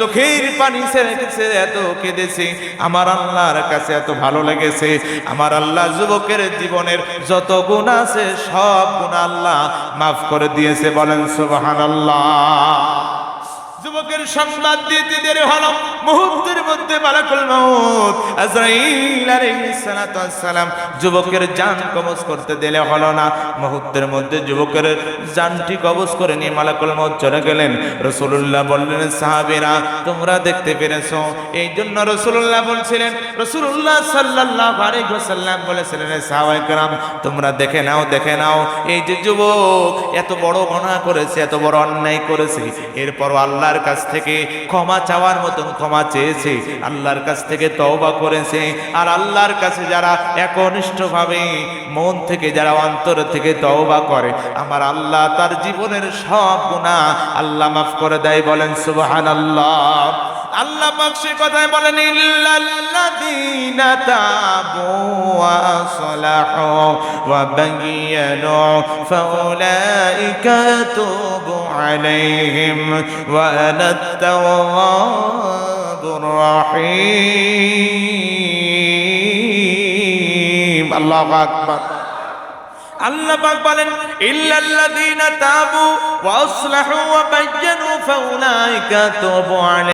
চোখের পানি ছেড়ে গেছে এত কেঁদেছে। আমার আল্লাহর কাছে এত ভালো লেগেছে। আমার আল্লাহ যুবকের জীবনের যত গুণ আছে, সব গুণ আল্লাহ মাফ করে দিয়েছে, বলেন সুবহানাল্লাহ। যুবকের সংবাদ দিতে দেরি হলো মুহূর্তের মধ্যে মালাকুল মাউত আজরাইল আলাইহিস সালাতু ওয়াস সালাম যুবকের জান কবজ করতে দিলে হলো না মুহূর্তের মধ্যে যুবকের জানটি কবজ করে নিয়ে মালাকুল মাউত চলে গেলেন রাসূলুল্লাহ বললেন সাহাবীরা তোমরা দেখতে পেরেছো এই জন্য রাসূলুল্লাহ বলছিলেন রাসূলুল্লাহ সাল্লাল্লাহু আলাইহি ওয়াসাল্লাম বলেছিলেন সাহাবায়ে کرام তোমরা দেখে নাও দেখে নাও এই যে যুবক এত বড় গুনাহ করেছে এত বড় অন্যায় করেছে এরপর আল্লাহর কাছ থেকে ক্ষমা চাওয়ার মতন ক্ষমা চেয়েছে, আল্লাহর কাছ থেকে তওবা করেছে, আর আল্লাহর কাছে যারা একনিষ্ঠভাবে মন থেকে যারা অন্তর থেকে তওবা করে, আমার আল্লাহ তার জীবনের সব গুণা আল্লাহ মাফ করে দেয়, বলেন সুবহানাল্লাহ। আল্লাহ পাক সে কথায় বলেন ইল্লাল্লাযীনা তাবু ওয়া আসলাহু ওয়া বায়্যানু ফাউলাইকা আতুবু আলাইহিম ওয়া আনা আত-তাওয়াবুর রাহিম আল্লাহু আকবার আল্লাহ পাক বলেন ইল্লাল্লাযীনা তাবু ওয়া আসলাহু ওয়া বায়্যানু ফাউলাইকা আতুবু আলাইহিম